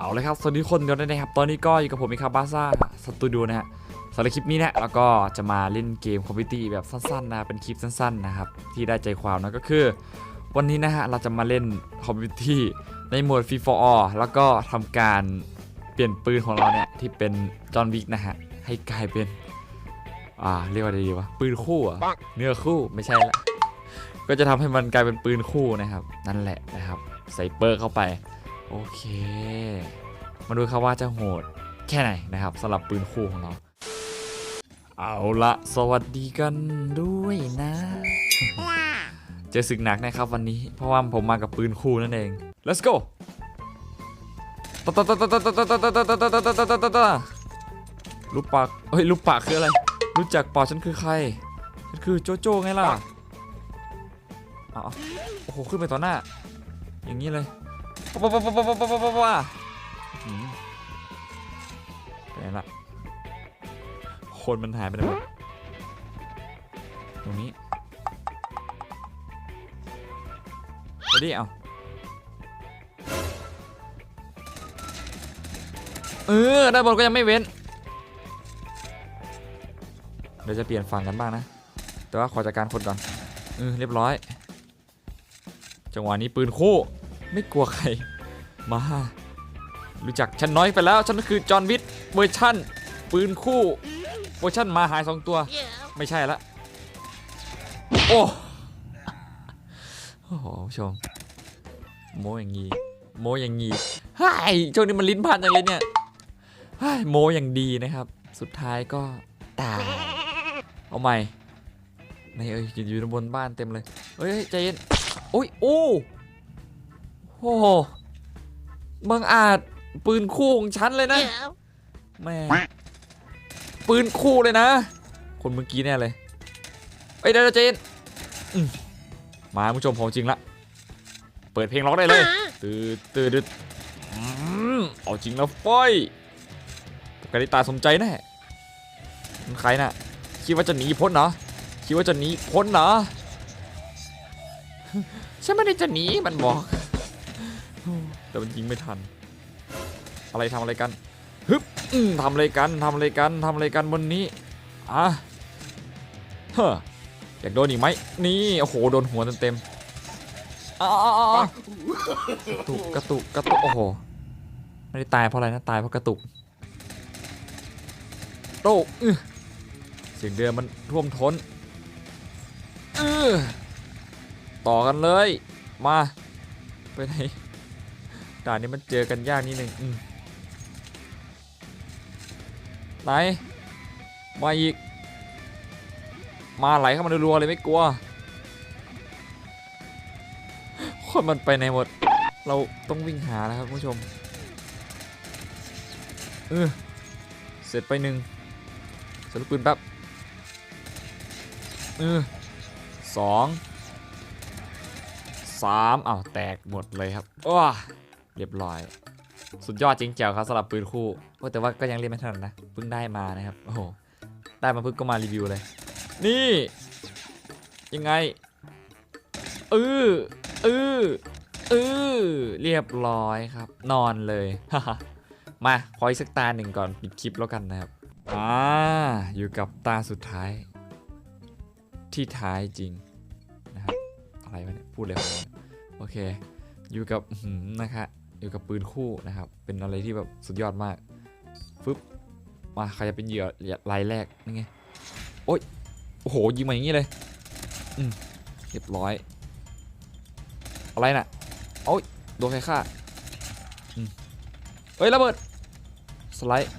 เอาเลยครับสวัสดีคนกันด้วนะครับ ตอนนี้ก็อยู่กับผมอีกครับบาซ่าสตูดิโอนะฮะสำหรับคลิปนี้เนะแล้วก็จะมาเล่นเกมคอมพิวตี้แบบสั้นๆนะเป็นคลิปสั้นๆนะครับที่ได้ใจความนะก็คือ วันนี้นะฮะเราจะมาเล่นคอมพิวตี้ในโหมด Free for All แล้วก็ทำการเปลี่ยนปืนของเราเนี่ยที่เป็นจอห์นวิกนะฮะให้กลายเป็นอ่าเรียกว่าอะไรดีวะปืนคู่อะเนื้อคู่ไม่ใช่ละก็จะทำให้มันกลายเป็นปืนคู่นะครับ นั่นแหละนะครับ ใส่เปอร์เข้าไป โอเค มาดูครับว่าจะโหดแค่ไหนนะครับสำหรับปืนคู่ของเรา เอาละสวัสดีกันด้วยนะ เจอศึกหนักนะครับวันนี้ เพราะว่าผมมากับปืนคู่นั่นเอง let's go ลูกปากเฮ้ยลูกปากคืออะไร รู้จักปอฉันคือใคร ฉันคือโจโจ้ไงล่ะอ๋อโอ้โห ขึ้นไปต่อหน้า อย่างนี้เลย ว้าวเป็นไงล่ะคนมันหายไปไหนหมดตรงนี้ไปดิเอาเออได้บอลก็ยังไม่เว้นเราจะเปลี่ยนฝั่งกันบ้างนะ แต่ว่าขอจัดการคนก่อนเออเรียบร้อย จังหวะนี้ปืนคู่ ไม่กลัวใคร มา รู้จักฉันน้อยไปแล้ว ฉันก็คือจอห์นวิทเวอร์ชั่น ปืนคู่เวอร์ชั่นมาหายสองตัว ไม่ใช่ละ โอ้โอ้โหผู้ชม โมอย่างงี้ โมอย่างงี้ไฮ้ยช่วงนี้มันลิ้นพันจังเลยเนี่ยไฮ้ยโมอย่างดีนะครับ สุดท้ายก็ตายเอาใหม่ในเอ้ยอยู่บนบ้านเต็มเลยเฮ้ยเฮ้ยใจเย็นโอ้ยโอ้ โอ้โหบังอาจปืนคู่ของฉันเลยนะแม่ปืนคู่เลยนะ คนเมื่อกี้แน่เลยเอ้ยเดี๋ยวเจนอืมมาคุณผู้ชมของจริงละ เปิดเพลงร้องได้เลยตื่นตื่นตื่นอืมเอาจริงแล้วไฟยกติตาสมใจแน่มันใครน่ะ คิดว่าจะหนีพ้นเหรอ คิดว่าจะหนีพ้นเหรอฉันไม่ได้จะหนีมันบอก แต่มันยิงไม่ทัน อะไรทำอะไรกันฮึบทำอะไรกันทำอะไรกันทำอะไรกันบนนี้อะเฮ้ออยากโดนอีกไหมนี่โอ้โหโดนหัวเต็มๆอ้าวอ้าวอ้าวกระตุกกระตุกกระตุกโอ้โหไม่ได้ตายเพราะอะไรนะตายเพราะกระตุกโตอื้อเสียงเดือมันท่วมท้นเออต่อกันเลย มา ไปไหน ด่านนี้มันเจอกันยากนิดนึงไหนมาอีก มาไหลเข้ามารัวๆเลยไม่กลัว คนมันไปไหนหมด เราต้องวิ่งหาแล้วครับผู้ชม เออเสร็จไปหนึ่งสรุปปืนแป๊บ เออสองสามอ้าวแตกหมดเลยครับว้า เรียบร้อย สุดยอดจริงแจ๋วครับสำหรับปืนคู่โอ้แต่ว่าก็ยังเล่นไม่ถนัดนะเพิ่งได้มานะครับโอ้โหได้มาเพิ่งก็มารีวิวเลย นี่ ยังไงเออเออเออเรียบร้อยครับ นอนเลยมาขออีกสักตาหนึ่งก่อนปิดคลิปแล้วกันนะครับอ่าอยู่กับตาสุดท้าย ที่ท้ายจริงนะครับอะไรวะเนี่ยพูดเลยโอเค อยู่กับนะครับ อยู่กับปืนคู่นะครับ เป็นอะไรที่แบบสุดยอดมากฟึบมาใครจะเป็นเหยื่อรายแรกนี่ไงโอ้ยโอ้โหยิงมาอย่างนี้เลยอืมเรียบร้อย อะไรนะ่ะโอ้ยโดนใครฆ่าอืมเฮ้ยระเบิดสไลด์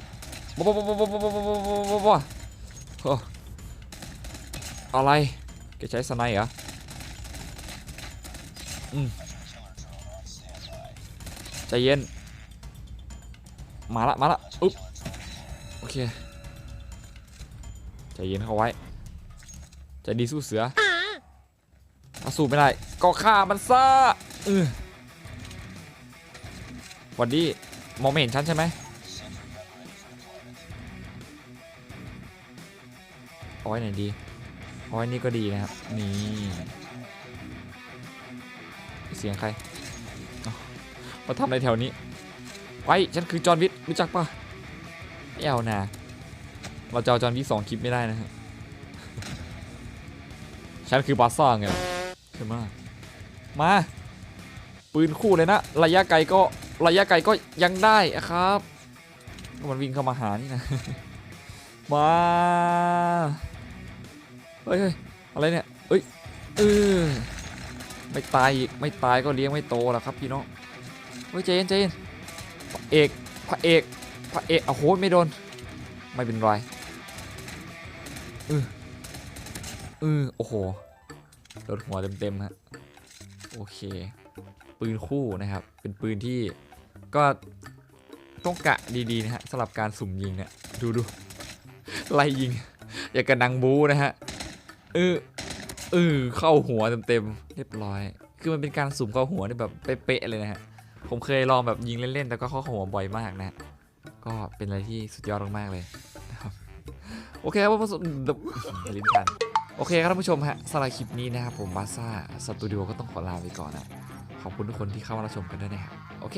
บ๊อบบ๊อบบ๊อบบ๊อบบ๊อบบ๊อบบ๊อบอะไรแกใช้สไนเหรออืม ใจเย็น มาละมาละอุ๊บโอเคใจเย็นเข้าไว้ใจดีสู้เสือถ้าสู้ไม่ได้ก็ฆ่ามันซะเออวันดีมองไม่เห็นฉันใช่ไหมเอาไว้ไหนดีเอาไว้นี่ก็ดีนะครับนี่เสียงใคร มาทำอะไรแถวนี้ ไว้ ฉันคือจอห์นวิทรู้จักปะไม่เอานะเราจะเอาจอห์นวิทสองคลิปไม่ได้นะฮะฉันคือบาซ่าไงใช่ไหมมา ปืนคู่เลยนะ ระยะไกลก็ระยะไกลก็ยังได้ครับมันวิ่งเข้ามาหานี่นะมาเฮ้ยเฮ้ยอะไรเนี่ยเอ้ยเออไม่ตายอีกไม่ตายก็เลี้ยงไม่โตแล้วครับพี่น้อง เฮ้ยใจเย็นใจเย็นพระเอกพระเอกพระเอกโอ้โหไม่โดน ไม่เป็นไรเออเออโอ้โหโดนหัวเต็มๆฮะโอเค ปืนคู่นะครับ เป็นปืนที่ก็ต้องกะดีๆนะฮะสำหรับการสุ่มยิงเนี่ยดูดูไล่ยิง อย่ากับนางบูนะฮะเออเออเข้าหัวเต็มๆเรียบร้อย คือมันเป็นการสุ่มเข้าหัวนี่แบบเป๊ะๆเลยนะฮะ ผมเคยลองแบบยิงเล่นๆ แต่ก็เข้าหัวบ่อยมากนะ ก็เป็นอะไรที่สุดยอดมากๆเลยนะครับโอเคครับผมลิ้นพันโอเคครับท่านผู้ชมฮะสำหรับคลิปนี้นะครับผมบาซ่าสตูดิโอก็ต้องขอลาไปก่อนนะ ขอบคุณทุกคนที่เข้ามารับชมกันด้วยนะครับโอเค